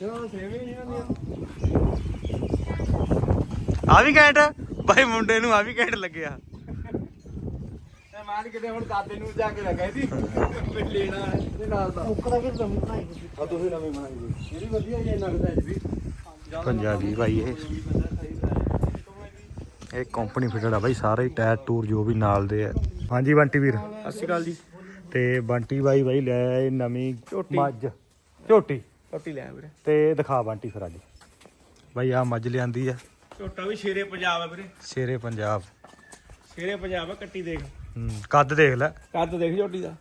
ਕਿਉਂ ਸੇਵੇਂ ਨਹੀਂ ਹੁੰਦੀਆਂ ਆ ਵੀ ਘੈਂਟ। ਬਾਈ ਮੁੰਡੇ ਨੂੰ ਆ ਵੀ ਘੈਂਟ ਲੱਗਿਆ। ਤੇ ਮਾਰ ਕਿਤੇ ਹੁਣ ਦਾਦੇ ਨੂੰ ਜਾ ਕੇ ਲੱਗਾ ਸੀ। ਲੈਣਾ ਇਹਦੇ ਨਾਲ ਦਾ ਦਾ ਕਿ ਨਵੀਂ ਬਣਾਈ। ਆ ਤੁਸੀਂ ਨਵੀਂ ਬਣਾਈ ਜੀ ਵੀ ਵਧੀਆ ਜੇ ਲੱਗਦਾ ਇਹ ਵੀ ਪੰਜਾਬੀ ਬਾਈ ਇਹ। ਇਹ ਕੰਪਨੀ ਫਿਟਡ ਆ ਬਾਈ ਸਾਰੇ ਟਾਇਰ ਟੂਰ ਜੋ ਵੀ ਨਾਲ ਦੇ ਆ। ਹਾਂਜੀ ਬੰਟੀ ਵੀਰ। ਸਤਿ ਸ਼੍ਰੀ ਅਕਾਲ ਜੀ। ਤੇ ਬੰਟੀ ਬਾਈ ਬਾਈ ਲੈ ਆਏ ਨਵੀਂ ਝੋਟੀ। ਮੱਝ। ਝੋਟੀ। ਰੋਟੀ ਲੈ ਆ ਵੀਰੇ। ਤੇ ਦਿਖਾ ਬੰਟੀ ਫਿਰ ਅੱਜ। ਬਾਈ ਆ ਮੱਝ ਲਿਆਂਦੀ ਆ। ਝੋਟਾ ਵੀ ਸ਼ੇਰੇ ਪੰਜਾਬ ਹੈ ਵੀਰੇ। ਸ਼ੇਰੇ ਪੰਜਾਬ। ਸ਼ੇਰੇ ਪੰਜਾਬ ਹੈ ਕੱਟੀ ਦੇਖ। ਹੂੰ ਕੱਦ ਦੇਖ ਲੈ। ਕੱਦ ਦੇਖ ਝੋਟੀ ਦਾ।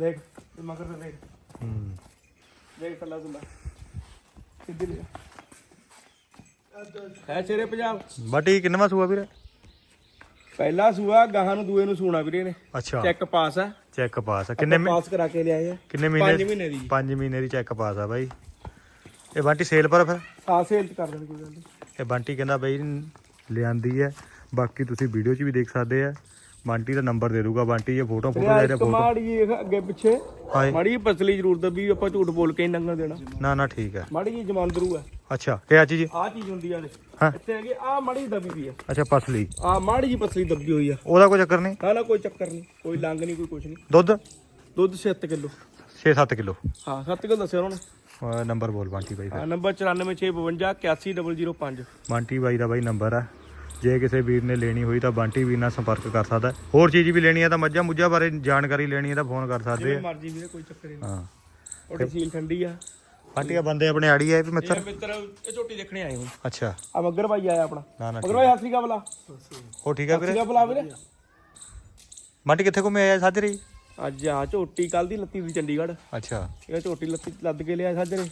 ਦੇਖ ਮਗਰ ਤੇ ਦੇਖ। ਹੂੰ। ਦੇਖ ਕੱਲਾ ਤੁੰਦਾ ਸਿੱਧੀ ਲੈ ਹੈ ਸ਼ੇਰੇ ਪੰਜਾਬ? ਬਾਟੀ ਕਿੰਨਵਾ ਸੂਆ ਵੀਰ? ਪਹਿਲਾ ਸੂਆ ਗਾਹਾਂ ਨੂੰ ਦੂਏ ਨੂੰ ਸੂਣਾ ਵੀਰੇ ਨੇ ਅੱਛਾ। ਚੈੱਕ ਪਾਸ ਆ। ਚੈੱਕ ਪਾਸ ਆ। ਕਿੰਨੇ ਮਹੀ- ਪਾਸ ਕਰਾ ਕੇ ਲਿਆਏ ਆ? ਕਿੰਨੇ ਪੰਜ ਮਹੀਨੇ ਮਹੀਨੇ ਦੀ। 5 ਮਹੀਨੇ ਦੀ ਚੈੱਕ ਪਾਸ ਆ ਬਾਈ। ਇਹ ਬੰਟੀ ਸੇਲ ਪਰ ਫਿਰ? ਹਾਂ ਸੇਲ ਚ ਕਰ ਦੇਣ ਕੋਈ ਗੱਲ ਨਹੀਂ ਇਹ ਬੰਟੀ ਕਹਿੰਦਾ ਬਈ ਲਿਆਂਦੀ ਹੈ ਬਾਕੀ ਤੁਸੀਂ ਵੀਡੀਓ 'ਚ ਵੀ ਦੇਖ ਸਕਦੇ ਆ। ਬੰਟੀ ਦਾ ਨੰਬਰ ਦੇ ਦੂਗਾ। ਬੰਟੀ ਇਹ ਫੋਟੋ ਫੋਟੋ ਲੈ ਰਿਹਾ ਫੋਟੋ ਮਾੜੀ ਜੀ ਅੱਗੇ ਪਿੱਛੇ। ਹਾਏ ਮਾੜੀ ਜਿਹੀ ਪਸਲੀ ਜ਼ਰੂਰ ਦੱਬੀ ਆਪਾਂ ਝੂਠ ਬੋਲ ਕੇ ਨਹੀਂ ਲੰਘਣ ਦੇਣਾ। ਨਾ ਨਾ ਠੀਕ ਹੈ ਮਾੜੀ ਜੀ ਜਮਾਂਦਰੂ ਆ। ਅੱਛਾ ਕਿਆ ਚੀਜ਼? ਆਹ ਚੀਜ਼ ਹੁੰਦੀ ਆ ਨੇ ਹਾਂ। ਇੱਥੇ ਹੈਗੀ ਆ ਮਾੜੀ ਦੱਬੀ ਵੀ ਆ। ਅੱਛਾ ਪਸਲੀ। ਆ ਮਾੜੀ ਜੀ ਪਸਲੀ ਦੱਬੀ ਹੋਈ ਆ। ਉਹਦਾ ਕੋਈ ਚੱਕਰ ਨਹੀਂ? ਨਾ ਨਾ ਕੋਈ ਚੱਕਰ ਨਹੀਂ। ਕੋਈ ਲੰਗ ਨਹੀਂ ਕੋਈ ਕੁਛ ਨਹੀਂ। ਦੁੱਧ? ਦੁੱਧ 7 ਕਿਲੋ। 6-7 ਕਿਲੋ। ਹਾਂ 7 ਕਿਲੋ ਦੱਸਿਆ ਉਹਨਾਂ। ਨੇ ਨੰਬਰ ਬੋਲ ਬੰਟੀ ਬਾਈ ਫਿਰ ਹਾਂ ਨੰਬਰ 9465 81005 ਬੰਟੀ ਬਾਈ ਦਾ ਬਾਈ ਨੰਬਰ ਆ। ਜੇ ਕਿਸੇ ਵੀਰ ਨੇ ਲੈਣੀ ਹੋਈ ਤਾਂ ਬੰਟੀ ਵੀਰ ਨਾਲ ਸੰਪਰਕ ਕਰ ਸਕਦਾ। ਹੈ। ਹੋਰ ਚੀਜ਼ ਵੀ ਲੈਣੀ ਹੈ ਤਾਂ ਮੱਝਾਂ ਮੁੱਝਾਂ ਬਾਰੇ ਜਾਣਕਾਰੀ ਲੈਣੀ ਹੈ ਤਾਂ ਫੋਨ ਕਰ ਸਕਦੇ ਜਿਵੇਂ ਆ। ਮਰਜ਼ੀ ਵੀਰੇ ਕੋਈ ਚੱਕਰ ਹੀ ਨਹੀਂ। ਹਾਂ। ਉਹਦੀ ਸੀਲ ਠੰਡੀ ਆ। ਬੰਟੀ ਆ ਬੰਦੇ ਆਪਣੇ ਆੜੀ ਆ ਇਹ ਵੀ ਮਿੱਤਰ? ਇਹ ਮਿੱਤਰ ਇਹ ਝੋਟੀ ਦੇਖਣੇ ਆਏ ਹੁਣ। ਅੱਛਾ। ਆ ਮੱਗਰ ਭਾਈ ਆਇਆ ਆਪਣਾ। ਨਾ ਨਾ ਮੱਗਰ ਭਾਈ ਹੱਥ ਕਾ ਬਲਾ। ਹੋ ਠੀਕ ਹੈ ਵੀਰੇ? ਬਲਾ ਵੀਰੇ। ਬੰਟੀ ਕਿੱਥੇ ਘੁੰਮੇ ਆਇਆ ਸਾਜਰੀ? ਅੱਜ ਆ ਝੋਟੀ ਕੱਲ ਦੀ ਲੱਤੀ ਦੀ ਚੰਡੀਗੜ੍ਹ। ਅੱਛਾ। ਇਹ ਝੋਟੀ ਲੱਤੀ ਲੱਦ ਕੇ ਲਿਆ ਸਾਜਰੇ।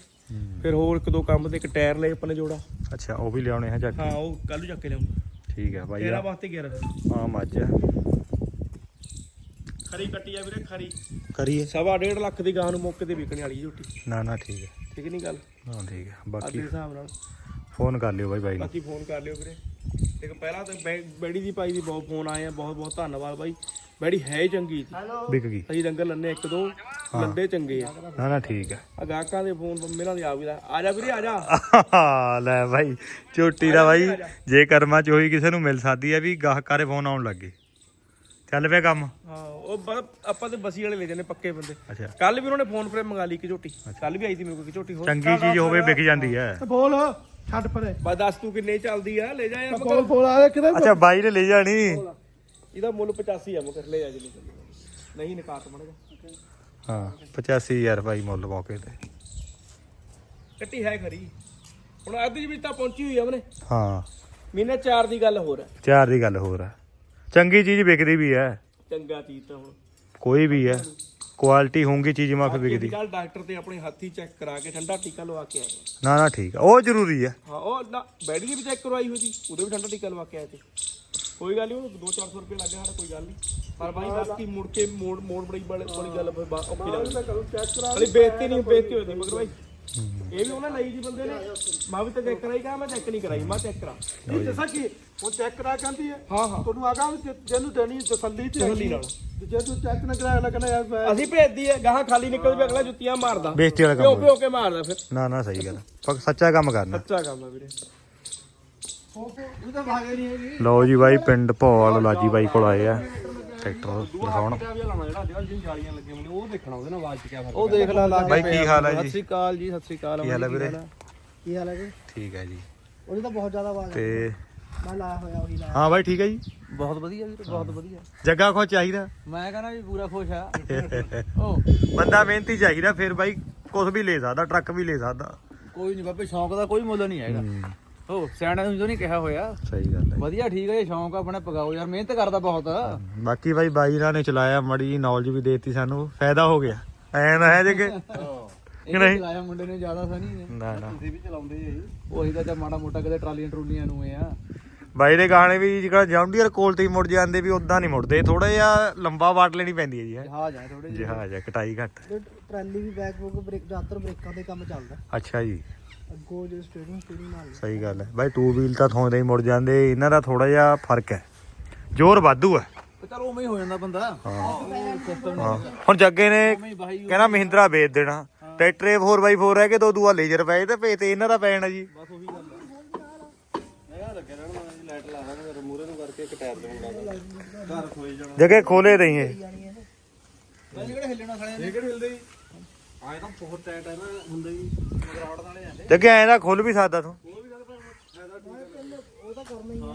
ਫਿਰ ਹੋਰ ਇੱਕ ਦੋ ਕੰਮ ਤੇ ਇੱਕ ਟਾਇਰ ਲਏ ਆਪਣੇ ਜੋੜਾ। ਅੱਛਾ ਉਹ ਵੀ ਲਿਆਉਣੇ ਹੈ ਚੱਕ ਹਾਂ ਉਹ ਕੱਲ ਨੂੰ ਚੱਕ ਕੇ ਲਿਆਉਂ ਠੀਕ ਹੈ ਬਾਈ ਤੇਰਾ ਆ ਵਾਸਤੇ ਗਿਆ ਫਿਰ ਆ ਮੱਝ ਆ। ਖਰੀ ਕੱਟੀ ਆ ਵੀਰੇ ਖਰੀ। ਕਰੀਏ ਸਵਾ ਡੇਢ ਲੱਖ ਦੀ ਗਾਂ ਨੂੰ ਮੌਕੇ ਤੇ ਵਿਕਣ ਵਾਲੀ ਝੋਟੀ। ਨਾ ਨਾ ਠੀਕ ਹੈ ਠੀਕ ਨਹੀਂ ਗੱਲ? ਹਾਂ ਠੀਕ ਹੈ। ਅੱਜ ਬਾਕੀ ਹਿਸਾਬ ਨਾਲ। ਫੋਨ ਕਰ ਲਿਓ ਬਾਈ ਬਾਈ ਨੂੰ। ਬਾਕੀ ਫੋਨ ਕਰ ਲਿਓ ਵੀਰੇ। ਇੱਕ ਪਹਿਲਾਂ ਤਾਂ ਬੈ- ਬੈੜੀ ਦੀ ਪਾਈ ਦੀ ਬਹੁਤ ਫੋਨ ਆਏ ਆ ਬਹੁਤ ਬਹੁਤ ਧੰਨਵਾਦ ਬਾਈ। ਬੈੜੀ ਹੈ ਹੀ ਚੰਗੀ ਸੀ। ਵਿਕ ਗਈ। ਅਸੀਂ ਡੰਗਰ ਲੰਨੇ ਇੱਕ ਦੋ ਲੰਦੇ ਚੰਗੇ ਆ। ਨਾ ਨਾ ਠੀਕ ਹੈ। ਆ ਗਾਹਕਾਂ ਦੇ ਫੋਨ ਮੇਰਾ ਦੀ ਆ ਵੀ ਦਾ। ਆ ਜਾ ਵੀਰੇ ਆ ਜਾ। ਲੈ ਬਾਈ ਝੋਟੀ ਦਾ ਬਾਈ। ਜੇ। ਕਰਮਾਂ ਚ ਹੋਈ ਕਿਸੇ ਨੂੰ ਮਿਲ ਸਕਦੀ ਹੈ ਵੀ ਗਾਹਕਾਂ ਦੇ ਫੋਨ ਆਉਣ ਲੱਗੇ ਚੱਲ ਪਿਆ ਕੰਮ। ਹਾਂ। ਉਹ ਬ- ਆਪਾਂ ਤੇ ਬਸੀ ਵਾਲੇ ਲੈ ਜਾਂਦੇ ਪੱਕੇ ਬੰਦੇ। ਅੱਛਾ। ਕੱਲ ਵੀ ਉਹਨਾਂ ਨੇ ਫੋਨ ਫਰੇ ਮੰਗਾ ਲਈ ਕਿ ਝੋਟੀ। ਕੱਲ ਵੀ ਆਈ ਸੀ ਮੇਰੇ ਕੋਲ ਕਿ ਝੋਟੀ ਹੋਰ ਚੰਗੀ ਚੀਜ਼ ਹੋਵੇ ਵਿਕ ਜਾਂਦੀ ਹੈ। ਬੋਲ ਛੱਡ ਪਰੇ। ਬਸ ਦੱਸ ਤੂੰ ਕਿੰਨੇ ਚੱਲਦੀ ਆ ਲੈ ਜਾ ਯਾਰ ਬੋਲ ਬੋਲ ਆ ਕਿਤੇ ਅੱਛਾ ਬਾਈ ਨੇ ਲੈ ਜਾਣੀ। ਇਹਦਾ ਮੁੱਲ 85 ਆ ਮਗਰ ਲੈ ਜਾ ਜੀ ਨਹੀਂ ਨਿਕਾਤ ਮੜਗਾ ਹਾਂ 85000 ਬਾਈ ਮੁੱਲ ਮੌਕੇ ਤੇ। ਕੱਟੀ ਹੈ ਖਰੀ। ਹੁਣ ਅੱਧੀ ਵਿੱਚ ਤਾਂ ਪਹੁੰਚੀ ਹੋਈ ਆ ਉਹਨੇ। ਹਾਂ। ਮਹੀਨੇ 4 ਦੀ ਗੱਲ ਹੋਰ ਹੈ। ਚਾਰ ਦੀ ਗੱਲ ਹੋਰ ਹੈ। ਚੰਗੀ ਚੀਜ਼ ਵਿਕਦੀ ਵੀ ਹੈ। ਚੰਗਾ ਚੀਜ਼ ਤਾਂ ਹੁਣ। ਕੋਈ ਵੀ ਹੈ। ਕੁਆਲਿਟੀ ਹੋਊਗੀ ਚੀਜ਼ ਮਾਫੀ ਵਿਕਦੀ। ਕੱਲ ਡਾਕਟਰ ਤੇ ਆਪਣੇ ਹੱਥੀ ਚੈੱਕ ਕਰਾ ਕੇ ਠੰਡਾ ਟੀਕਾ ਲਵਾ ਕੇ ਆਏ ਨਾ ਨਾ ਠੀਕ ਹੈ ਉਹ ਜ਼ਰੂਰੀ ਹੈ। ਹਾਂ ਉਹ ਨਾ ਬੈਡੀ ਵੀ ਚੈੱਕ ਕਰਵਾਈ ਹੋਈ ਸੀ ਉਹਦੇ ਵੀ ਠੰਡਾ ਟੀਕਾ ਲਵਾ ਕੇ ਆਏ ਤੇ। ਕੋਈ ਗੱਲ ਨਹੀਂ ਉਹ 2-400 ਰੁਪਏ ਲੱਗ ਜਾਣਾ ਕੋਈ ਗੱਲ ਨਹੀਂ ਪਰ ਬਾਈ ਬਾਕੀ ਮੁੜ ਕੇ ਮੋੜ ਮੋੜ ਬੜੀ ਬੜੀ ਗੱਲ ਔਖੀ ਲੱਗਦੀ। ਚੈੱਕ ਕਰਾ ਬੇਇੱਜ਼ਤੀ ਨਹੀਂ ਬੇਇੱਜ਼ਤੀ ਹੋਈ ਮਗਰ ਬਾਈ। ਇਹ ਵੀ ਉਹਨਾਂ ਲਈ ਜੀ ਬੰਦੇ ਨੇ। ਮੈਂ ਵੀ ਤਾਂ ਚੈੱਕ ਕਰਾਈ ਕਹਾ ਮੈਂ ਚੈੱਕ ਨਹੀਂ ਕਰਾਈ ਮੈਂ ਚੈੱਕ ਕਰਾ। ਨਹੀਂ ਦੱਸਾਂ ਕੀ ਉਹ ਚੈੱਕ ਕਰਾ ਕਹਿੰਦੀ ਹੈ। ਹਾਂ ਹਾਂ। ਤੁਹਾਨੂੰ ਆਗਾ ਜਿਹਨੂੰ ਦੇਣੀ ਤਸੱਲੀ ਤੇ ਤਸੱਲੀ ਨਾਲ। ਤੇ ਜੇ ਤੂੰ ਚੈੱਕ ਨਾ ਕਰਾਇਆ ਲੱਗਣਾ ਯਾਰ ਮੈਂ- ਅਸੀਂ ਭੇਜਦੀ ਹੈ ਗਾਹਾਂ ਖਾਲੀ ਨਿਕਲ ਵੀ ਅਗਲਾ ਜੁੱਤੀਆਂ ਮਾਰਦਾ। ਬੇਇੱਜ਼ਤੀ ਵਾਲਾ ਕੰਮ ਪਿਓ ਕੇ ਮਾਰਦਾ ਫਿਰ। ਨਾ ਨਾ ਸਹੀ ਗੱਲ ਪਰ ਸੱਚਾ ਕੰਮ ਕਰਨਾ। ਸੱਚਾ ਕੰਮ ਹੈ ਵੀਰੇ। ਉਹ ਤਾਂ ਭਾਗੇ ਨਹੀਂ ਹੈਗੀ। ਲਓ ਜੀ ਬਾਈ ਪਿੰਡ ਭੌਲ ਲਾਜੀ ਬਾਈ ਕੋਲ ਆਏ ਆ। ਟਰੈਕਟਰ ਦਿਖਾਉਣ। ਜਿਹੜਾ ਜਿਹੜਾ ਜਾਲੀਆਂ ਲੱਗੀਆਂ ਮੈਨੂੰ ਉਹ ਦੇਖਣਾ ਉਹਦੇ ਨਾਲ ਆਵਾਜ਼ ਚ ਕੀ ਫ਼ਰਕ ਉਹ ਦੇਖ ਲੈ ਲੱਗ ਬਾਈ ਕੀ ਹਾਲ ਹੈ ਸਤਿ ਜੀ ਸ੍ਰੀ ਅਕਾਲ ਜੀ ਸਤਿ ਸ੍ਰੀ ਅਕਾਲ ਕੀ ਹਾਲ ਹੈ ਵੀਰੇ? ਕੀ ਹਾਲ ਹੈ ਜੀ ਠੀਕ ਹੈ ਜੀ। ਉਹਦੀ ਤਾਂ ਬਹੁਤ ਜ਼ਿਆਦਾ ਆਵਾਜ਼ ਤੇ ਮੈਂ ਲਾਇਆ ਹੋਇਆ ਉਹੀ ਲਾਇਆ। ਹਾਂ ਬਾਈ ਠੀਕ ਹੈ ਜੀ? ਬਹੁਤ ਵਧੀਆ ਵੀਰ ਬਹੁਤ ਵਧੀਆ। ਜੱਗਾ ਖੋ ਚਾਹੀਦਾ। ਮੈਂ ਕਹਿੰਦਾ ਵੀ ਪੂਰਾ ਖੁਸ਼ ਆ। ਉਹ ਬੰਦਾ ਮਿਹਨਤੀ ਚਾਹੀਦਾ ਫਿਰ ਬਾਈ ਕੁਝ ਵੀ ਲੈ ਸਕਦਾ ਟਰੱਕ ਵੀ ਲੈ ਸਕਦਾ। ਕੋਈ ਨਹੀਂ ਬਾਬੇ ਸ਼ੌਂਕ ਦਾ ਕੋਈ ਮੁੱਲ ਨਹੀਂ ਹੈਗਾ। ਉਹ ਸਿਆਣਾ ਨੂੰ ਜੋ ਨਹੀਂ ਕਿਹਾ ਹੋਇਆ। ਸਹੀ ਗੱਲ ਹੈ। ਵਧੀਆ ਠੀਕ ਹੈ ਜੇ ਸ਼ੌਂਕ ਆਪਣਾ ਪਗਾਓ ਯਾਰ ਮਿਹਨਤ ਕਰਦਾ ਬਹੁਤ। ਬਾਕੀ ਬਾਈ ਬਾਈ ਨਾਲ ਨੇ ਚਲਾਇਆ ਮੜੀ ਨੌਲੇਜ ਵੀ ਦੇਤੀ ਸਾਨੂੰ ਫਾਇਦਾ ਹੋ ਗਿਆ। ਐ ਨਾ ਹੈ ਜੇ ਕਿ ਨਹੀਂ। ਚਲਾਇਆ ਮੁੰਡੇ ਨੇ ਜ਼ਿਆਦਾ ਸਾ ਨਹੀਂ ਨਾ ਨਾ। ਤੁਸੀਂ ਵੀ ਚਲਾਉਂਦੇ ਜੀ। ਉਹੀ ਤਾਂ ਜਾਂ ਮਾੜਾ ਮੋਟਾ ਕਦੇ ਟਰਾਲੀਆਂ ਟਰੂਲੀਆਂ ਨੂੰ ਆ। ਬਾਈ ਦੇ ਗਾਣੇ ਵੀ ਜਿਹੜਾ ਜੌਂਡੀਅਰ ਕੋਲ ਤੇ ਮੁੜ ਜਾਂਦੇ ਵੀ ਉਦਾਂ ਨਹੀਂ ਮੁੜਦੇ ਥੋੜਾ ਜਿਹਾ ਲੰਬਾ ਵਾਟ ਲੈਣੀ ਪੈਂਦੀ ਹੈ ਜੀ ਹੈਂ। ਜਹਾਜ਼ ਆ ਥੋੜੇ ਜਹਾਜ਼ ਹੈ ਕਟਾਈ ਘੱਟ। ਟਰਾਲੀ ਵੀ ਬੈਕ ਬੁੱਕ ਬ੍ਰੇਕ ਜ਼ਿਆਦਾਤਰ ਬ੍ਰੇਕਾਂ ਦੇ ਕੰਮ ਚੱਲਦਾ। ਅੱਛਾ ਜੀ। ਅੱਗੋਂ ਜੇ ਸਟੇਰਿੰਗ ਸਟੇਰਿੰਗ ਨਾਲ ਸਹੀ ਗੱਲ ਹੈ। ਬਾਈ ਟੂ ਵੀਲ ਤਾਂ ਥੋਂਦੇ ਹੀ ਮੁੜ ਜਾਂਦੇ ਇਹਨਾਂ ਦਾ ਥੋੜਾ ਜਿਹਾ ਫ਼ਰਕ ਹੈ। ਜ਼ੋਰ ਵਾਧੂ ਹੈ। ਚਲ ਉਵੇਂ ਹੀ ਹੋ ਜਾਂਦਾ ਬੰਦਾ। ਸਿਸਟਮ ਹਾਂ। ਹੁਣ ਜੱਗੇ ਨੇ ਕਹਿੰਦਾ ਮਹਿੰਦਰਾ ਵੇਚ ਦੇਣਾ। ਟਰੈਕਟਰ 4x4 ਹੈ ਕਿ ਦੋ ਦੂਆ ਲੇਜ਼ਰ ਪਏ ਤੇ ਪੇ ਤੇ ਇਹਨਾਂ ਦਾ ਪੈਣਾ ਜੀ। ਬਸ ਉਹੀ ਗੱਲ ਆ ਇਹ ਲੱਗਿਆ ਰਹਿਣਾ ਮੈਂ ਲਾਈਟ ਲਾ ਦਾਂਗਾ ਫਿਰ ਮੂਰੇ ਨੂੰ ਕਰਕੇ ਇੱਕ ਟਾਇਰ ਦੇ ਮੁੰਡਾ ਘਰ ਖੋਏ ਜਾਣਾ। ਜਗੇ ਖੋਲੇ ਰਹੀ ਇਹ ਕਿਹੜਾ ਹਿੱਲਣਾ ਖੜੇ ਇਹ ਕਿਹੜੇ ਹਿਲਦੇ ਜੀ ਆਏ ਤਾਂ ਬਹੁਤ ਟਾਈਟ ਹੈ ਨਾ ਹੁੰਦੇ ਜੀ ਮਗਰਾੜ ਨਾਲੇ ਜਾਂਦੇ ਜਗੇ ਐਂ ਦਾ ਖੁੱਲ ਵੀ ਸਕਦਾ ਤੂੰ। ਉਹ ਵੀ ਗੱਲ ਫਾਇਦਾ ਉਹ ਤਾਂ ਕਰਨਾ ਹੀ ਹੈ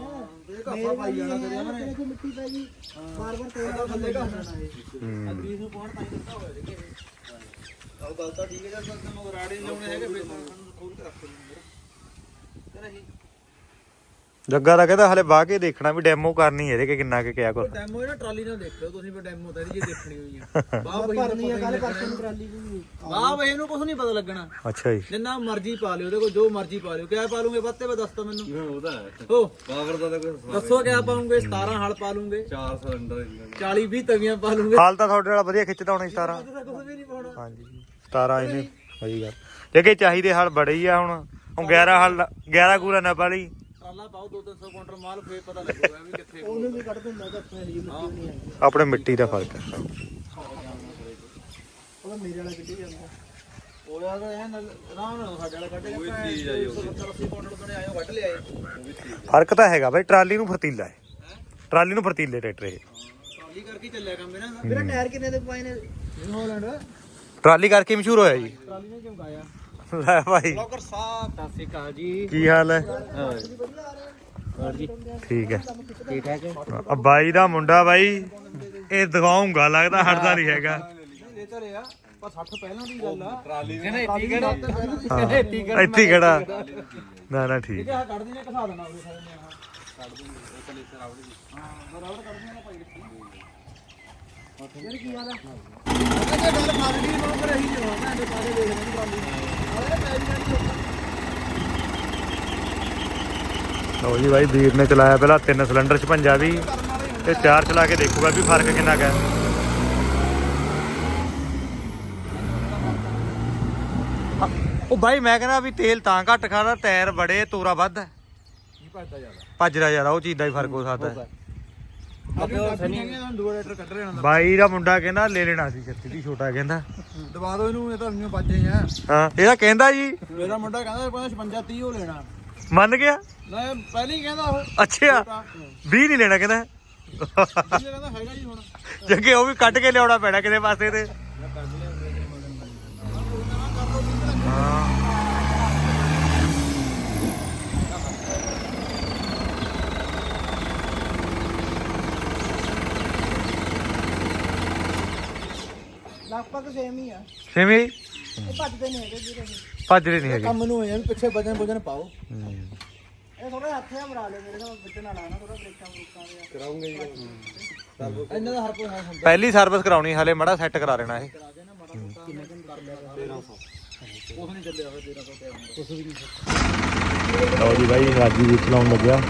ਇਹ ਕਾਫਾ ਪਾਈ ਜਾਣਾ ਤੇਰੇ ਮੇਰੇ ਕੋਲ ਮਿੱਟੀ ਪੈ ਗਈ। ਬਾਰ ਬਾਰ ਤੇਲ ਦਾ ਥੱਲੇ ਘਸਣਾ ਇਹ। ਅਗਰੀਸ ਨੂੰ ਪਾਉਣ ਤਾਂ ਹੀ ਦਿੱਤਾ ਹੋਇਆ ਦੇਖੇ। ਆਹ ਗੱਲ ਤਾਂ ਠੀਕ ਹੈ ਜਦ ਮਗਰਾੜੇ ਲਾਉਣੇ ਹੈਗੇ ਫਿਰ ਤਾਂ ਸਾਨੂੰ ਖੋਲ ਕੇ ਰੱਖ ਦਿੰਦੇ ਤੇ ਨਹੀਂ ਜੱਗਾ ਦਾ ਕਹਿੰਦਾ ਹਲੇ ਬਾਹ ਕੇ ਦੇਖਣਾ ਵੀ ਡੈਮੋ ਕਰਨੀ ਇਹਦੇ ਕਿ ਕਿੰਨਾ ਕਿ ਕਿਆ ਕੁਛ। ਡੈਮੋ ਇਹਨਾਂ ਟਰਾਲੀ ਨਾਲ ਦੇਖਿਓ ਤੁਸੀਂ ਵੀ ਡੈਮੋ ਤਾਂ ਇਹਦੀ ਜੇ ਦੇਖਣੀ ਹੋਈ ਆ। ਬਾਹ ਬਈ ਭਰਨੀ ਆ ਕੱਲ ਪਰਸੋਂ ਨੂੰ ਟਰਾਲੀ ਵੀ ਬਾਹ ਬਈ ਨੂੰ ਕੁਝ ਨਹੀਂ ਪਤਾ ਲੱਗਣਾ। ਅੱਛਾ ਜੀ। ਜਿੰਨਾ ਮਰਜ਼ੀ ਪਾ ਲਿਓ ਉਹਦੇ ਕੋਲ ਜੋ ਮਰਜ਼ੀ ਪਾ ਲਿਓ। ਕਿਆ ਪਾ ਲੂਗੇ? ਬੱਤੇ ਵੇ ਦੱਸ ਤਾ ਮੈਨੂੰ। ਉਹਦਾ ਹੈ। ਹੋ। ਪਾਵਰ ਦਾ ਤਾਂ ਕੋਈ ਦੱਸੋ ਕਿਆ ਪਾਉਂਗੇ? 17 ਹਲ ਪਾ ਲੂਗੇ। ਚਾਰ ਸਿਲੰਡਰ ਇੰਜਨ 40 20 ਤਵੀਆਂ ਪਾ ਲੂਗੇ। ਹਾਲ ਤਾਂ ਤੁਹਾਡੇ ਵਾਲਾ ਵਧੀਆ ਖਿੱਚਦਾ ਹੋਣਾ 17 ਤਾਂ ਕੁਝ ਵੀ ਨਹੀਂ ਪਾਉਣਾ। ਹਾਂਜੀ 17 ਇਹਨੇ। ਸਹੀ ਗੱਲ। ਜਗੇ ਚਾਹੀਦੇ ਹਲ ਬੜੇ ਹੀ ਆ ਹੁਣ। ਹੁਣ 11 ਹਲ। 11 ਕੂਰਾ ਨਾ ਪਾਲੀ ਟਰਾਲਾ ਪਾਓ 2-300 ਕੁਇੰਟਲ ਮਾਲ ਫੇਰ ਪਤਾ ਲੱਗੂਗਾ ਵੀ ਕਿੱਥੇ ਉਹਨੂੰ ਵੀ ਕੱਢ ਦਿੰਦਾ ਤਾਂ ਆਪਣੇ ਮਿੱਟੀ ਨਹੀਂ ਆਈ ਆਪਣੇ ਮਿੱਟੀ ਦਾ ਫ਼ਰਕ ਹੈ। ਉਹ ਮੇਰੇ ਵਾਲਾ ਕਿੱਥੇ ਜਾਂਦਾ ਉਹ ਯਾਰ ਐਨ ਆਰਾਮ ਨਾਲ ਸਾਡੇ ਵਾਲਾ ਕੱਢ ਕੇ ਚੀਜ਼ ਆਈ ਉਹ 80 ਕੁਇੰਟਲ ਤੋਂ ਆਇਓ ਕੱਢ ਲਿਆਏ। ਫ਼ਰਕ ਤਾਂ ਹੈਗਾ ਬਈ ਟਰਾਲੀ ਨੂੰ ਫਰਤੀਲਾ ਹੈ। ਟਰਾਲੀ ਨੂੰ ਫਰਤੀਲੇ ਟਰੈਕਟਰ ਇਹ। ਟਰਾਲੀ ਕਰਕੇ ਚੱਲਿਆ ਕੰਮ ਇਹਨਾਂ ਦਾ ਮੇਰਾ ਟਾਇਰ ਕਿੰਨੇ ਦੇ ਪਾਏ ਨੇ? ਨਿਊਜ਼ੀਲੈਂਡ ਟਰਾਲੀ ਕਰਕੇ ਮਸ਼ਹੂਰ ਹੋਇਆ ਜੀ। ਟਰਾਲੀ ਨੇ ਕਿਉਂ ਗਾਇਆ? ਲੈ ਭਾਈ। ਬਲੌਗਰ ਸਾਹਿਬ। ਸਤਿ ਸ਼੍ਰੀ ਅਕਾਲ ਜੀ। ਕੀ ਹਾਲ ਹੈ? ਹੋਰ ਜੀ। ਠੀਕ ਹੈ। ਠੀਕ ਠਾਕ ਹੈ? ਆ ਬਾਈ ਦਾ ਮੁੰਡਾ ਬਾਈ ਇਹ ਦਿਖਾਉਂਗਾ ਲੱਗਦਾ ਹਟਦਾ ਨਹੀਂ ਹੈਗਾ। ਇਹ ਤਾਂ ਰਿਆ ਪਰ 60 ਪਹਿਲਾਂ ਦੀ ਗੱਲ ਆ। ਟਰਾਲੀ ਦੀ ਕਹਿੰਦੇ ਇੱਟੀ ਕਿਹੜਾ ਹਾਂ। ਕਹਿੰਦੇ ਇੱਟੀ ਕਿਹੜਾ ਇੱਥੇ ਹੀ ਖੜਾ। ਨਾ ਨਾ ਠੀਕ। ਇਹ ਕੱਢ ਦਿੰਦੇ ਘਸਾ ਦੇਣਾ ਉਹਦੇ ਸਾਰੇ ਨੇ ਆਹ। ਕੱਢ ਦਿੰਦੇ ਉਹ ਕਲੇ ਤੇ ਰਾਵੜ ਦੀ ਹਾਂ ਰਾਵੜ ਕੱਢ ਦਿੰਦੇ ਨਾ ਭਾਈ। ਯਾਰ ਕੀ ਹਾਲ ਆ? ਗੱਲ ਮੈਂ ਤੇ ਸਾਰੇ ਦੇਖ ਲੈਣੀ ਟਰਾਲੀ ਲਓ ਜੀ ਬਾਈ ਵੀਰ ਨੇ ਚਲਾਇਆ ਪਹਿਲਾਂ ਤਿੰਨ ਸਿਲੰਡਰ 56 ਵੀ ਤੇ ਚਾਰ ਚਲਾ ਕੇ ਦੇਖੂਗਾ ਵੀ ਫ਼ਰਕ ਕਿੰਨਾ ਹੈ। ਉਹ ਬਾਈ ਮੈਂ ਕਹਿੰਦਾ ਵੀ ਤੇਲ ਤਾਂ ਘੱਟ ਖਾਦਾ ਟਾਇਰ ਬੜੇ ਤੋਰਾ ਵੱਧ। ਭੱਜਦਾ ਜ਼ਿਆਦਾ? ਭੱਜਦਾ ਜ਼ਿਆਦਾ ਉਹ ਚੀਜ਼ ਦਾ ਹੀ ਫ਼ਰਕ ਹੋ ਸਕਦਾ ਹੈ ਅੱਗੇ ਸਨੀ ਨੇ ਦੂਆ ਲੈਟਰ ਕੱਢ ਰਹੇ ਹਾਂ ਬਾਈ ਦਾ ਮੁੰਡਾ ਕਹਿੰਦਾ ਲੈ ਲੈਣਾ ਸੀ 36 ਦੀ ਛੋਟਾ ਕਹਿੰਦਾ। ਦਬਾ ਦੋ ਇਹਨੂੰ ਇਹ ਤਾਂ ਨਹੀਂ ਵੱਜੇ ਆ। ਹਾਂ ਇਹਦਾ ਕਹਿੰਦਾ ਜੀ। ਮੇਰਾ ਮੁੰਡਾ ਕਹਿੰਦਾ 56 30 ਉਹ ਲੈਣਾ। ਮੰਨ ਗਿਆ? ਮੈਂ ਪਹਿਲਾਂ ਹੀ ਕਹਿੰਦਾ ਉਹ। ਅੱਛਾ 20 ਨਹੀਂ ਲੈਣਾ ਕਹਿੰਦਾ। ਇਹ ਕਹਿੰਦਾ ਹੈਗਾ ਜੀ ਹੁਣ। ਜੱਗੇ ਉਹ ਵੀ ਕੱਢ ਕੇ ਲਿਆਉਣਾ ਪੈਣਾ ਕਿਤੇ ਪਾਸੇ ਤੇ। ਹਾਂ। ਲਗਭਗ ਸੇਮ ਹੀ ਆ। ਸਿਮੀ ਇਹ ਭੱਜਦੇ ਨਹੀਂ ਹੈਗੇ ਵੀਰੇ ਇਹ। ਭੱਜਦੇ ਨਹੀਂ ਹੈਗੇ। ਕੰਮ ਨੂੰ ਹੋਇਆ ਵੀ ਪਿੱਛੇ ਵਜਨ ਵਜਨ ਪਾਓ। ਹੂੰ। ਇਹ ਥੋੜਾ ਹੱਥ ਜਿਹਾ ਮਰਾ ਲਿਓ ਮੇਰੇ ਨਾਲ ਵਿੱਚ ਨਾਲ ਆਣਾ ਥੋੜਾ ਬ੍ਰੇਕਾਂ ਬ੍ਰੇਕਾਂ ਦੇ ਕਰਾਉਂਗੇ ਜੀ। ਇਹਨਾਂ ਦਾ ਹਰ ਕੋਈ ਹਾਂ ਹੁੰਦਾ। ਪਹਿਲੀ ਸਰਵਿਸ ਕਰਾਉਣੀ ਹਲੇ ਮੜਾ ਸੈੱਟ ਕਰਾ ਲੈਣਾ ਇਹ। ਕੁਝ ਨਹੀਂ ਚੱਲਿਆ ਹੋਇਆ 1300 ਤੇ ਕੁਝ ਵੀ ਨਹੀਂ ਲਓ ਜੀ ਬਾਈ ਰਾਜੀ ਵੀ ਚਲਾਉਣ ਲੱਗਿਆ।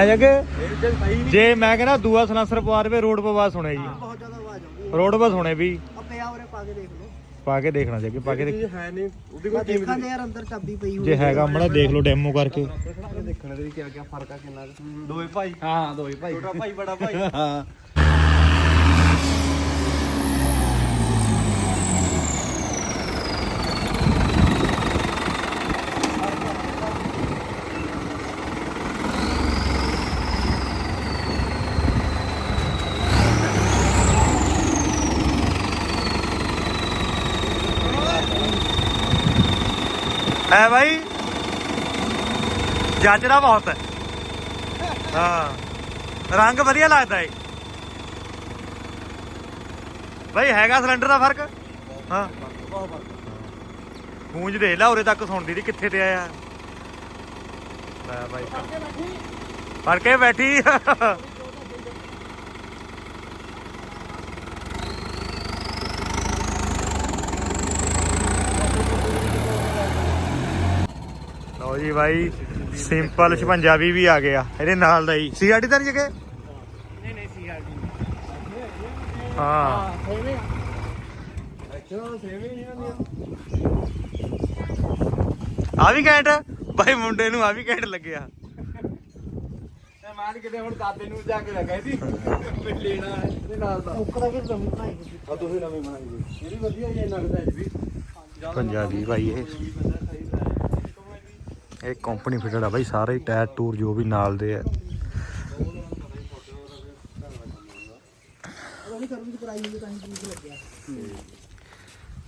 ਹੈ ਜੱਗੇ ਜੇ ਮੈਂ ਕਹਿੰਦਾ ਦੂਆ ਸਲਾਂਸਰ ਪਵਾ ਦੇਵੇ ਰੋਡ ਪਵਾ ਸੁਣੇ ਜੀ। ਬਹੁਤ ਜ਼ਿਆਦਾ ਆਵਾਜ਼ ਆਉਂਦੀ ਰੋਡ ਪਾ ਸੁਣੇ ਵੀ। ਆ ਪਿਆ ਉਰੇ ਪਾ ਕੇ ਦੇਖ ਲਓ। ਪਾ ਕੇ ਦੇਖਣਾ ਜੱਗੇ ਪਾ ਕੇ ਦੇਖ। ਹੈ ਨਹੀਂ ਉਹਦੀ ਮੈਂ ਦੇਖਾਂ ਤੇ ਯਾਰ ਅੰਦਰ ਚਾਬੀ ਪਈ ਹੋਈ ਜੇ ਹੈਗਾ ਮੜਾ ਦੇਖ ਲਓ ਡੈਮੋ ਕਰਕੇ। ਦੇਖਣ ਦੇ ਵੀ ਕਿਆ ਕਿਆ ਫ਼ਰਕ ਆ ਕਿੰਨਾ। ਦੋਵੇਂ ਭਾਈ। ਹਾਂ ਦੋਈ ਭਾਈ। ਛੋਟਾ ਭਾਈ ਬੜਾ ਭਾਈ। ਹਾਂ। ਹੈ ਭਾਈ ਜੱਜਦਾ ਬਹੁਤ ਹੈ ਹਾਂ। ਰੰਗ ਵਧੀਆ ਲੱਗਦਾ ਏ। ਬਾਈ, ਹੈਗਾ ਸਿਲੰਡਰ ਦਾ ਫ਼ਰਕ? ਹਾਂ। ਗੂੰਜ ਦੇ ਲਾ, ਉਰੇ ਤੱਕ ਸੁਣਦੀ ਦੀ ਕਿੱਥੇ ਤੇ ਆਇਆ। ਲੈ ਭਾਈ ਫੜ ਕੇ ਬੈਠੀ। ਲਓ ਜੀ ਭਾਈ ਸਿੰਪਲ 56 ਵੀ ਆ ਗਿਆ ਇਹਦੇ ਨਾਲ ਦਾ ਹੀ। ਸੀਆਰਡੀ ਤਾਂ ਨਹੀਂ ਜਗੇ ਨਹੀਂ ਨਹੀਂ ਸੀ ਆਰ ਹਾਂ। ਸੇਵੇਂ ਅੱਛਾ ਸੇਵੇਂ ਨਹੀਂ ਆਉਂਦੀਆਂ। ਆ ਵੀ ਘੈਂਟ। ਬਾਈ ਮੁੰਡੇ ਨੂੰ ਆ ਵੀ ਘੈਂਟ ਲੱਗਿਆ। ਮਾਨ ਕਿਤੇ ਹੁਣ ਦਾਦੇ ਨੂੰ ਜਾ ਕੇ ਲੱਗਾ ਸੀ। ਲੈਣਾ ਇਹਦੇ ਨਾਲ ਦਾ। ਉੱਕਦਾ ਕਿ ਨਵੀਂ ਬਣਾਈ ਆ ਤੁਸੀਂ ਨਵੀਂ ਬਣਾਈ ਜੀ ਇਹ ਵੀ ਵਧੀਆ ਜੇ ਲੱਗਦਾ ਵੀ। ਪੰਜਾਬੀ ਭਾਈ ਇਹ। ਇਹ ਕੰਪਨੀ ਫਿਟਡ ਆ ਬਾਈ ਸਾਰੇ ਟਾਇਰ ਟੂਰ ਜੋ ਵੀ ਨਾਲ ਦੇ ਆ।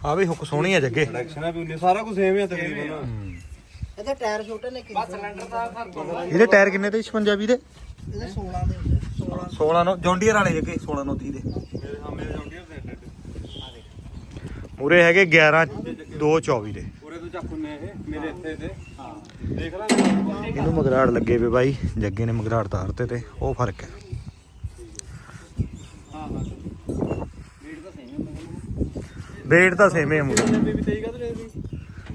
ਆ ਵੀ ਹੁੱਕ ਸੋਹਣੀ ਆ ਜੱਗੇ। ਕਨੈਕਸ਼ਨਾਂ ਵੀ ਹੁੰਦੇ ਸਾਰਾ ਕੁਝ ਸੇਮ ਹੈ ਤਕਰੀਬਨ। ਇਹਦੇ ਟਾਇਰ ਛੋਟੇ ਨੇ ਕਿ ਸਿਲੰਡਰ ਦਾ ਇਹਦੇ ਟਾਇਰ ਕਿੰਨੇ ਤੇ 56 ਦੇ? ਇਹਦੇ 16 ਦੇ ਹੁੰਦੇ 16 16 ਨੂੰ ਜੌਂਡੀਅਰ ਵਾਲੇ ਜੱਗੇ 16 ਨੂੰ 30 ਦੇ। ਮੇਰੇ ਸਾਹਮਣੇ ਜਾਂਦੀ ਹੈ ਮੂਰੇ ਹੈਗੇ 11 2 24 ਦੇ। ਉਰੇ ਤੋਂ ਚੱਕ ਹੁੰਨੇ ਇਹ ਮੇਰੇ ਇੱਥੇ ਦੇਖ ਲੈ ਇਹਨੂੰ ਮਗਰਾੜ ਲੱਗੇ ਵੇ ਬਾਈ ਜੱਗੇ ਨੇ ਮਗਰਾੜ ਤਾਰਤੇ ਤੇ ਉਹ ਫ਼ਰਕ ਹੈ। ਹਾਂ ਹਾਂ ਵੀਡ ਤਾਂ ਸੇਮ ਹੈ ਵੇਟ ਤਾਂ ਸੇਮੇ ਆ ਮੂਰੇ ਮੈਂ ਵੀ ਤੇਈ ਕਾ ਤੇ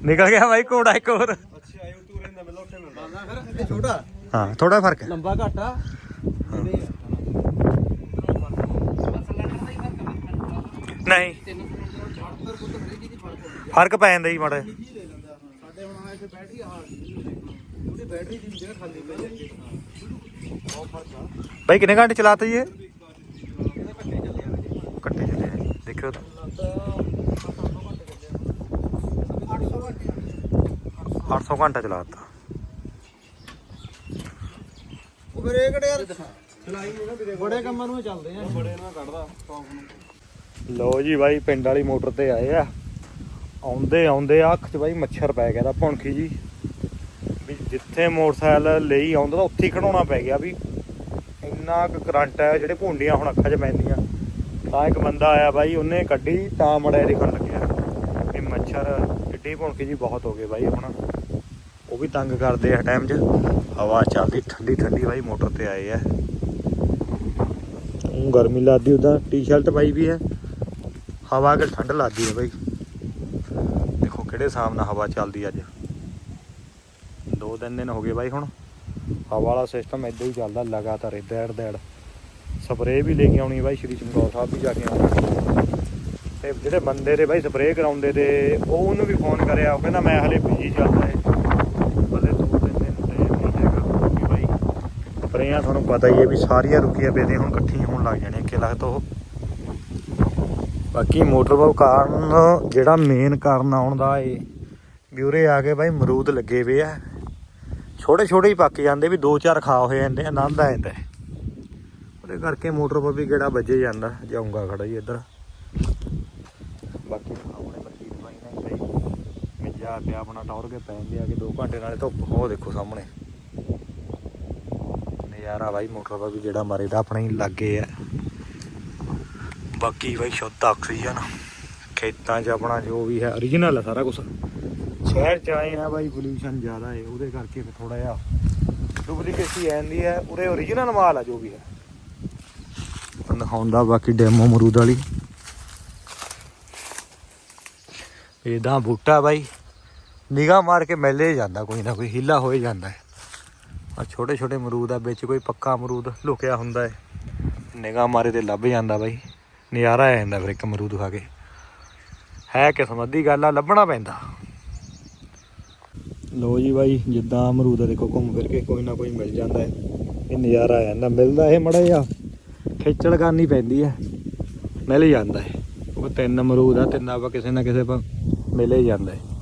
ਨਿਕਲ ਗਿਆ ਬਾਈ ਘੋੜਾ ਇੱਕ ਹੋਰ। ਛੋਟਾ ਹਾਂ ਥੋੜਾ ਫ਼ਰਕ ਹੈ। ਲੰਬਾ ਘੱਟ। ਨਹੀਂ। ਫ਼ਰਕ ਪੈ ਜਾਂਦਾ ਜੀ ਮਾੜਾ ਜਿਹਾ। ਸਾਡੇ ਹੁਣ ਇੱਥੇ ਬੈਟਰੀ ਆ ਉਹਦੀ ਬੈਟਰੀ ਦੀ ਜਗ੍ਹਾ ਖਾਲੀ ਪਈ ਹੈ ਬਹੁਤ ਫ਼ਰਕ ਆ ਬਾਈ ਕਿੰਨੇ ਘੰਟੇ ਚਲਾਤਾ ਜੀ ਇਹ? ਇਹਦਾ ਘੱਟੇ ਜੀ ਕੱਟੇ ਚੱਲੇ ਆ। ਦੇਖਿਓ ਤਾਂ। 800 ਘੰਟਾ ਚਲਾਤਾ। ਉਹ ਫਿਰ ਇਹ ਕਿਹੜੇ ਯਾਰ ਚਲਾਈ ਨਹੀਂ ਨਾ ਵੀਰੇ ਬੜੇ ਕੰਮਾਂ ਨੂੰ ਚੱਲਦੇ ਆ। ਬੜੇ ਨਾਲ ਕੱਢਦਾ ਸਟਾਕ ਨੂੰ ਲੋ ਜੀ ਬਾਈ ਪਿੰਡ ਵਾਲੀ ਮੋਟਰ ਤੇ ਆਏ ਆ। ਆਉਂਦੇ ਆਉਂਦੇ ਅੱਖ 'ਚ ਬਾਈ ਮੱਛਰ ਪੈ ਗਿਆ ਦਾ ਭੌਂਕੀ ਜੀ। ਜਿੱਥੇ ਮੋਟਰਸਾਈਕਲ ਲਈ ਆਉਂਦਾ ਤਾਂ ਉੱਥੇ ਹੀ ਖੜਾਉਣਾ ਪੈ ਗਿਆ ਵੀ ਇੰਨਾ ਕੁ ਕਰੰਟ ਹੈ, ਜਿਹੜੇ ਭੁੰਡੀਆਂ ਹੁਣ ਅੱਖਾਂ 'ਚ ਪੈਂਦੀਆਂ। ਤਾਂ ਇੱਕ ਬੰਦਾ ਆਇਆ ਬਾਈ, ਉਹਨੇ ਕੱਢੀ, ਤਾਂ ਮੜਿਆ ਦਿਖਣ ਲੱਗਿਆ। ਵੀ ਮੱਛਰ ਏਡੀ ਭੌਂਕੀ ਜੀ ਬਹੁਤ ਹੋ ਗਏ ਬਾਈ ਹੁਣ। ਉਹ ਵੀ ਤੰਗ ਕਰਦੇ ਆ ਟਾਈਮ 'ਚ। ਹਵਾ ਚੱਲਦੀ ਠੰਡੀ ਠੰਡੀ ਬਾਈ, ਮੋਟਰ ਤੇ ਆਏ ਆ। ਊਂ ਗਰਮੀ ਲੱਗਦੀ ਉਦਾਂ ਟੀ-ਸ਼ਰਟ ਪਾਈ ਵੀ ਹੈ ਹਵਾ ਕੇ ਠੰਡ ਲੱਗਦੀ ਹੈ ਬਾਈ। ਦੇਖੋ ਕਿਹੜੇ ਹਿਸਾਬ ਨਾਲ ਹਵਾ ਚੱਲਦੀ ਅੱਜ। ਦੋ ਤਿੰਨ ਦਿਨ ਹੋ ਗਏ ਬਾਈ ਹੁਣ। ਹਵਾ ਵਾਲਾ ਸਿਸਟਮ ਇਦਾਂ ਹੀ ਚੱਲਦਾ ਲਗਾਤਾਰ ਇਦਾਂ ਦੇੜ ਸਪਰੇਅ ਵੀ ਲੈ ਕੇ ਆਉਣੀ ਬਾਈ, ਸ਼੍ਰੀ ਚਮਕੌਰ ਸਾਹਿਬ ਵੀ ਜਾ ਕੇ ਆਉਣਾ। ਤੇ ਜਿਹੜੇ ਬੰਦੇ ਦੇ ਬਾਈ ਸਪਰੇਅ ਕਰਾਉਂਦੇ ਤੇ ਉਹ ਉਹਨੂੰ ਵੀ ਫੋਨ ਕਰਿਆ, ਉਹ ਕਹਿੰਦਾ ਮੈਂ ਹਲੇ ਬਿਜ਼ੀ ਚੱਲਦਾ ਹੈ ਬਲੇ ਦੋ ਤਿੰਨ ਦਿਨ ਬਾਈ। ਸਪਰੇਆਂ ਤੁਹਾਨੂੰ ਪਤਾ ਹੀ ਹੈ ਵੀ ਸਾਰੀਆਂ ਰੁਕੀਆਂ ਪਏ ਹੁਣ ਇਕੱਠੀਆਂ ਹੋਣ ਲੱਗ ਜਾਣੀਆਂ ਕਿ ਲੱਗਦਾ ਉਹ ਬਾਕੀ ਮੋਟਰ ਬਾਉ ਕਾਰਨ ਜਿਹੜਾ ਮੇਨ ਕਾਰਨ ਆਉਣ ਦਾ ਏ, ਵੀ ਉਰੇ ਆ ਕੇ ਬਾਈ ਮਰੂਦ ਲੱਗੇ ਵੇ ਆ। ਛੋਟੇ ਛੋਟੇ ਹੀ ਪੱਕ ਜਾਂਦੇ ਵੀ ਦੋ ਚਾਰ ਖਾ ਹੋਏ ਜਾਂਦੇ, ਆਨੰਦ ਆ ਜਾਂਦਾ ਉਹਦੇ ਕਰਕੇ ਮੋਟਰ ਪਰ ਵੀ ਗੇੜਾ ਵੱਜੇ ਜਾਂਦਾ, ਜਾਊਂਗਾ ਖੜਾ ਜੀ ਇੱਧਰ। ਬਾਕੀ ਸਾਹਮਣੇ ਬੱਤੀ ਦਵਾਈ ਨਹੀਂ ਪਈ ਮਿੱਜਾ ਪਿਆ ਆਪਣਾ ਟੌਰ ਕੇ ਪੈਂਦੇ ਆ ਕਿ 2 ਘੰਟੇ ਨਾਲੇ ਧੁੱਪ ਹੋ ਦੇਖੋ ਸਾਹਮਣੇ। ਨਜ਼ਾਰਾ ਬਾਈ ਮੋਟਰ ਪਰ ਵੀ ਜਿਹੜਾ ਮਾਰੇ ਦਾ ਆਪਣੇ ਹੀ ਲੱਗੇ ਆ। ਬਾਕੀ ਬਾਈ ਸ਼ੁੱਧ ਆਕਸੀਜਨ। ਖੇਤਾਂ 'ਚ ਆਪਣਾ ਜੋ ਵੀ ਹੈ origignal ਹੈ ਸਾਰਾ ਕੁਝ ਸ਼ਹਿਰ 'ਚ ਆਏ ਆ। ਬਾਈ ਪੋਲੂਸ਼ਨ ਜ਼ਿਆਦਾ ਹੈ ਉਹਦੇ ਕਰਕੇ ਫਿਰ ਥੋੜਾ ਜਿਹਾ ਡੁਪਲੀਕੇਸੀ ਆਂਦੀ ਹੈ। ਉਰੇ origignal ਮਾਲ ਆ ਜੋ ਵੀ ਹੈ। ਦਿਖਾਉਂਦਾ ਬਾਕੀ ਡੈਮੋ ਅਮਰੂਦ ਵਾਲੀ। ਇਹਦਾ ਬੂਟਾ ਬਾਈ ਨਿਗਾਹ ਮਾਰ ਕੇ ਮਿਲੇ ਜਾਂਦਾ ਕੋਈ ਨਾ ਕੋਈ ਹੀਲਾ ਹੋਏ ਜਾਂਦਾ ਹੈ। ਆ ਛੋਟੇ ਛੋਟੇ ਅਮਰੂਦ ਆ ਵਿੱਚ ਕੋਈ ਪੱਕਾ ਅਮਰੂਦ ਲੁਕਿਆ ਹੁੰਦਾ ਹੈ। ਨਿਗਾਹ ਮਾਰੇ ਤੇ ਲੱਭ ਜਾਂਦਾ ਬਾਈ। ਨਜ਼ਾਰਾ ਆ ਜਾਂਦਾ ਫਿਰ ਇੱਕ ਅਮਰੂਦ ਖਾ ਕੇ। ਹੈ ਕਿਸਮਤ ਦੀ ਗੱਲ ਆ ਲੱਭਣਾ ਪੈਂਦਾ। ਲੋ ਜੀ ਬਾਈ, ਜਿੱਦਾਂ ਅਮਰੂਦ ਆ ਦੇਖੋ ਘੁੰਮ ਫਿਰ ਕੇ ਕੋਈ ਨਾ ਕੋਈ ਮਿਲ ਜਾਂਦਾ ਹੈ। ਇਹ ਨਜ਼ਾਰਾ ਆ ਜਾਂਦਾ ਮਿਲਦਾ ਇਹ ਮੜਾ ਜਿਹਾ। ਖੇਚਲ ਕਰਨੀ ਪੈਂਦੀ ਹੈ, ਮਿਲ ਹੀ ਜਾਂਦਾ ਹੈ। ਉਹ ਤਿੰਨ ਅਮਰੂਦ ਆ, ਤਿੰਨ ਆਪਾਂ ਕਿਸੇ ਨਾ ਕਿਸੇ ਪਾ ਮਿਲ ਹੀ ਜਾਂਦਾ। ਹੈ